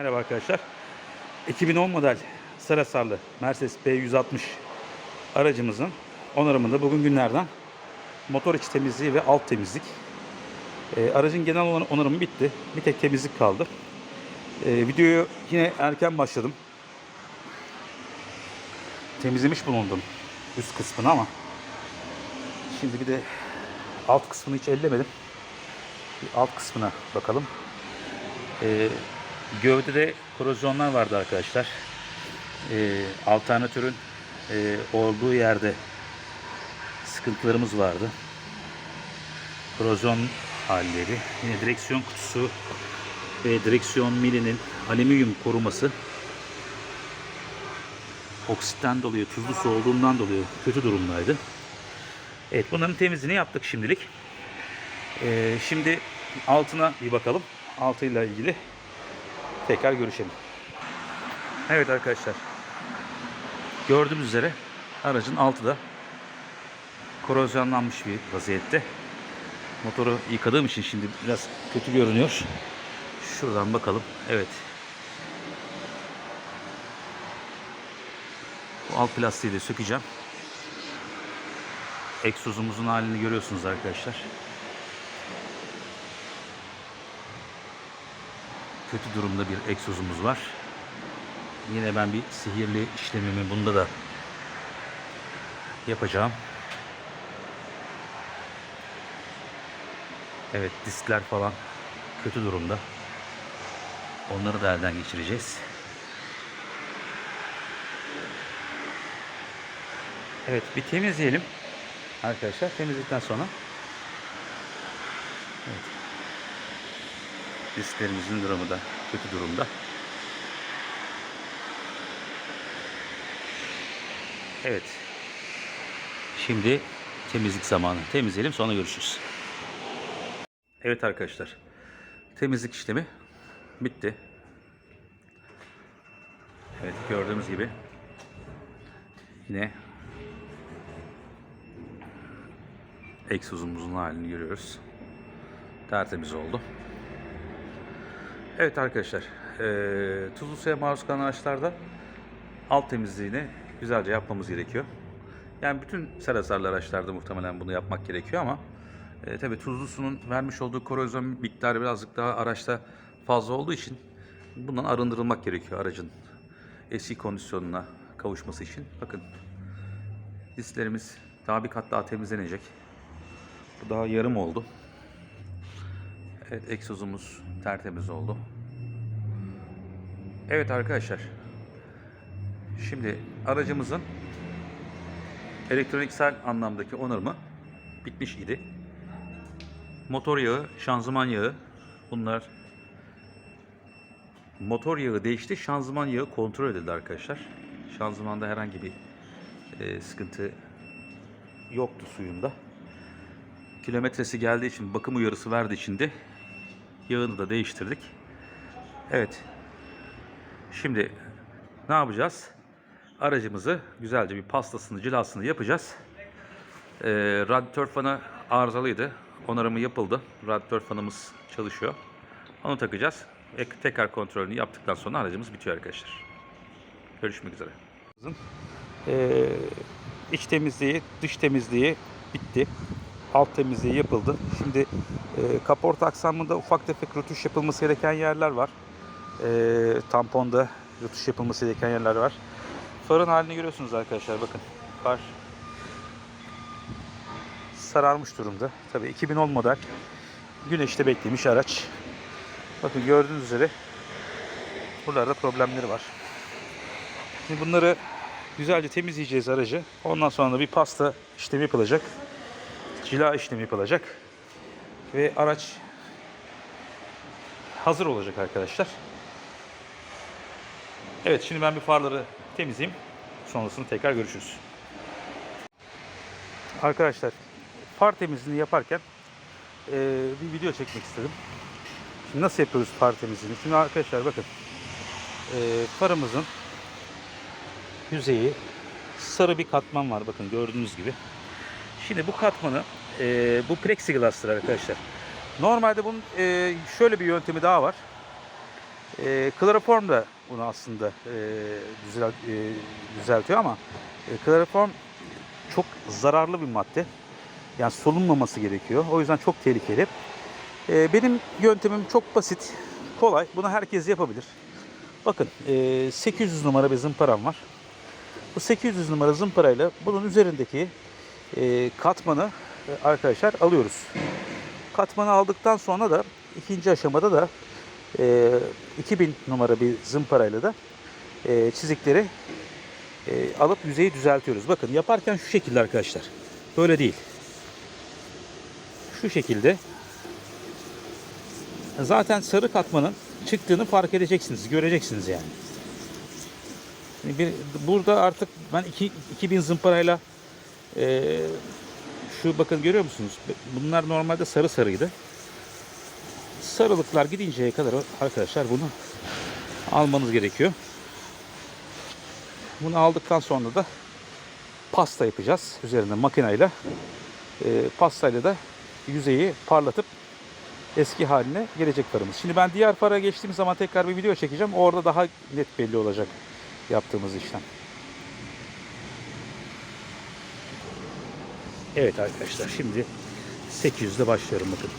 Merhaba arkadaşlar. 2010 model Sarasarlı Mercedes B160 aracımızın onarımında bugün günlerden motor içi temizliği ve alt temizlik. Ee, aracın genel olan onarımı bitti. Bir tek temizlik kaldı. Ee, videoyu yine erken başladım. Temizlemiş bulundum üst kısmını ama şimdi bir de alt kısmını hiç ellemedim. Bir alt kısmına bakalım. Ee, gövdede korozyonlar vardı arkadaşlar. Ee, alternatörün e, olduğu yerde sıkıntılarımız vardı. Korozyon halleri. Yine direksiyon kutusu ve direksiyon milinin alüminyum koruması oksitten dolayı, tuzlu su olduğundan dolayı kötü durumdaydı. Evet bunların temizliğini yaptık şimdilik. Ee, şimdi altına bir bakalım. Altıyla ilgili tekrar görüşelim. Evet arkadaşlar. Gördüğünüz üzere aracın altı da korozyonlanmış bir vaziyette. Motoru yıkadığım için şimdi biraz kötü görünüyor. Şuradan bakalım. Evet. Bu alt plastiği de sökeceğim. Egzozumuzun halini görüyorsunuz arkadaşlar. Kötü durumda bir egzozumuz var. Yine ben bir sihirli işlemimi bunda da yapacağım. Evet diskler falan kötü durumda. Onları da elden geçireceğiz. Evet bir temizleyelim. Arkadaşlar temizledikten sonra evet. Disklerimizin durumu da kötü durumda. Evet. Şimdi temizlik zamanı. Temizleyelim sonra görüşürüz. Evet arkadaşlar. Temizlik işlemi bitti. Evet gördüğümüz gibi yine egzozumuzun halini görüyoruz. Tertemiz oldu. Evet arkadaşlar. eee tuzlu suya maruz kalan araçlarda alt temizliğini güzelce yapmamız gerekiyor. Yani bütün serasarlı araçlarda muhtemelen bunu yapmak gerekiyor ama e, tabi tuzlu sunun vermiş olduğu korozyon miktarı birazcık daha araçta fazla olduğu için bundan arındırılmak gerekiyor aracın eski kondisyonuna kavuşması için. Bakın disklerimiz daha bir kat daha temizlenecek. Bu daha yarım oldu. Evet egzozumuz tertemiz oldu. Evet arkadaşlar. Şimdi aracımızın elektroniksel anlamdaki onarımı bitmiş idi. Motor yağı, şanzıman yağı bunlar motor yağı değişti, şanzıman yağı kontrol edildi arkadaşlar. Şanzımanda herhangi bir e, sıkıntı yoktu suyunda. Kilometresi geldiği için, bakım uyarısı verdiği için yağını da değiştirdik. Evet. Şimdi ne yapacağız? Aracımızı güzelce bir pastasını, cilasını yapacağız. Ee, radyatör fanı arızalıydı. Onarımı yapıldı. Radyatör fanımız çalışıyor. Onu takacağız. Ve tekrar kontrolünü yaptıktan sonra aracımız bitiyor arkadaşlar. Görüşmek üzere. Ee, iç temizliği, dış temizliği bitti. Alt temizliği yapıldı. Şimdi e, kaporta aksamında ufak tefek rötuş yapılması gereken yerler var. E, tamponda rötuş yapılması gereken yerler var. Farın halini görüyorsunuz arkadaşlar bakın. Far sararmış durumda. Tabii 2010 model güneşte beklemiş araç. Bakın gördüğünüz üzere buralarda problemleri var. Şimdi bunları güzelce temizleyeceğiz aracı. Ondan sonra da bir pasta işlemi yapılacak. Cila işlemi yapılacak. Ve araç hazır olacak arkadaşlar. Evet şimdi ben bir farları temizleyeyim. Sonrasında tekrar görüşürüz. Arkadaşlar far temizliğini yaparken eee, bir video çekmek istedim. Şimdi nasıl yapıyoruz far temizliğini? Şimdi arkadaşlar bakın eee, farımızın yüzeyi sarı bir katman var bakın gördüğünüz gibi. Şimdi bu katmanı eee, bu plexiglas'tır arkadaşlar. Normalde bunun eee, şöyle bir yöntemi daha var. E, kloroform da bunu aslında e, düzel, e, düzeltiyor ama e, kloroform çok zararlı bir madde. Yani solunmaması gerekiyor. O yüzden çok tehlikeli. E, benim yöntemim çok basit, kolay. Bunu herkes yapabilir. Bakın e, 800 numara bir zımparam var. Bu 800 numara zımparayla bunun üzerindeki e, katmanı e, arkadaşlar alıyoruz. Katmanı aldıktan sonra da ikinci aşamada da e, 2000 numara bir zımparayla da e, çizikleri e, alıp yüzeyi düzeltiyoruz. Bakın yaparken şu şekilde arkadaşlar. Böyle değil. Şu şekilde. Zaten sarı katmanın çıktığını fark edeceksiniz. Göreceksiniz yani. Bir, burada artık ben iki, 2000 zımparayla e, şu bakın görüyor musunuz? Bunlar normalde sarı sarıydı. Sarılıklar gidinceye kadar arkadaşlar bunu almanız gerekiyor. Bunu aldıktan sonra da pasta yapacağız üzerinde makineyle. E, pastayla da yüzeyi parlatıp eski haline gelecek farımız. Şimdi ben diğer fara geçtiğim zaman tekrar bir video çekeceğim. Orada daha net belli olacak yaptığımız işlem. Evet arkadaşlar şimdi 800'de başlıyorum bakın.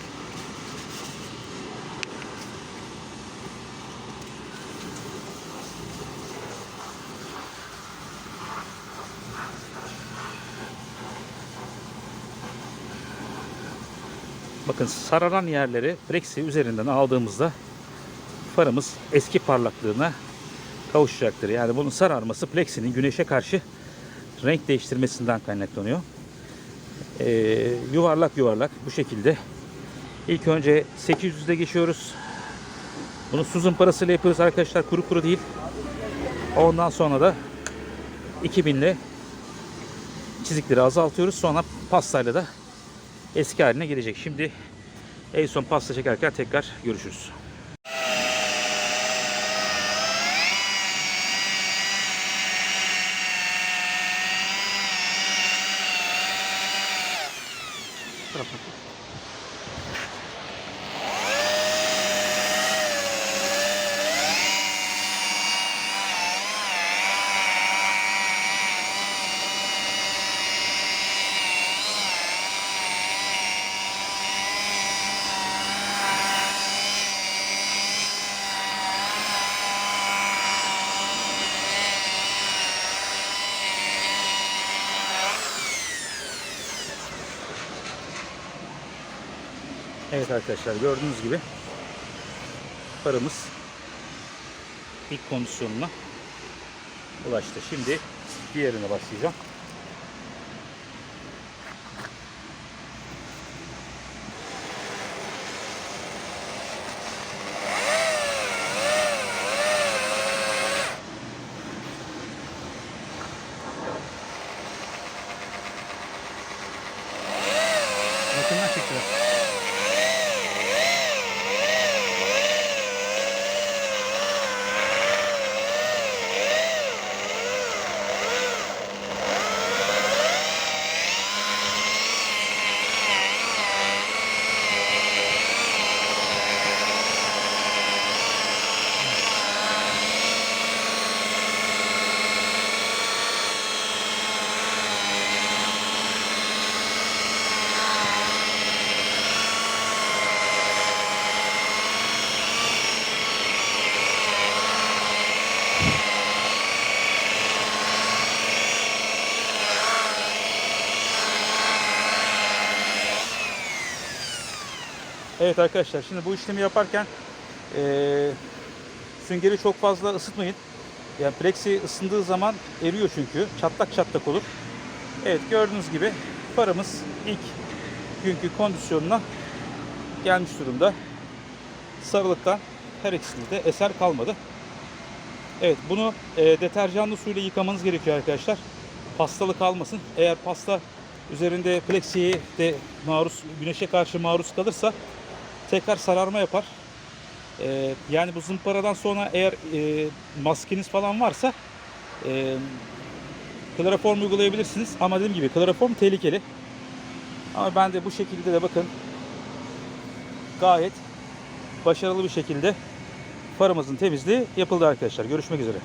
Bakın sararan yerleri Brex'i üzerinden aldığımızda farımız eski parlaklığına kavuşacaktır. Yani bunun sararması plexinin güneşe karşı renk değiştirmesinden kaynaklanıyor. Ee, yuvarlak yuvarlak bu şekilde. İlk önce 800'de geçiyoruz. Bunu su zımparasıyla yapıyoruz arkadaşlar. Kuru kuru değil. Ondan sonra da 2000 ile çizikleri azaltıyoruz. Sonra pastayla da eski haline gelecek. Şimdi en son pasta çekerken tekrar görüşürüz. আপনাকে Evet arkadaşlar gördüğünüz gibi farımız ilk kondisyonuna ulaştı. Şimdi diğerine başlayacağım. Evet arkadaşlar şimdi bu işlemi yaparken eee süngeri çok fazla ısıtmayın. Yani plexi ısındığı zaman eriyor çünkü. Çatlak çatlak olur. Evet gördüğünüz gibi farımız ilk günkü kondisyonuna gelmiş durumda. Sarılıktan her ikisinde de eser kalmadı. Evet bunu e, deterjanlı suyla yıkamanız gerekiyor arkadaşlar. Pastalı kalmasın. Eğer pasta üzerinde plexiye de maruz güneşe karşı maruz kalırsa tekrar sararma yapar. Ee, yani bu zımparadan sonra eğer e, maskeniz falan varsa e, kloroform uygulayabilirsiniz. Ama dediğim gibi kloroform tehlikeli. Ama ben de bu şekilde de bakın gayet başarılı bir şekilde farımızın temizliği yapıldı arkadaşlar. Görüşmek üzere.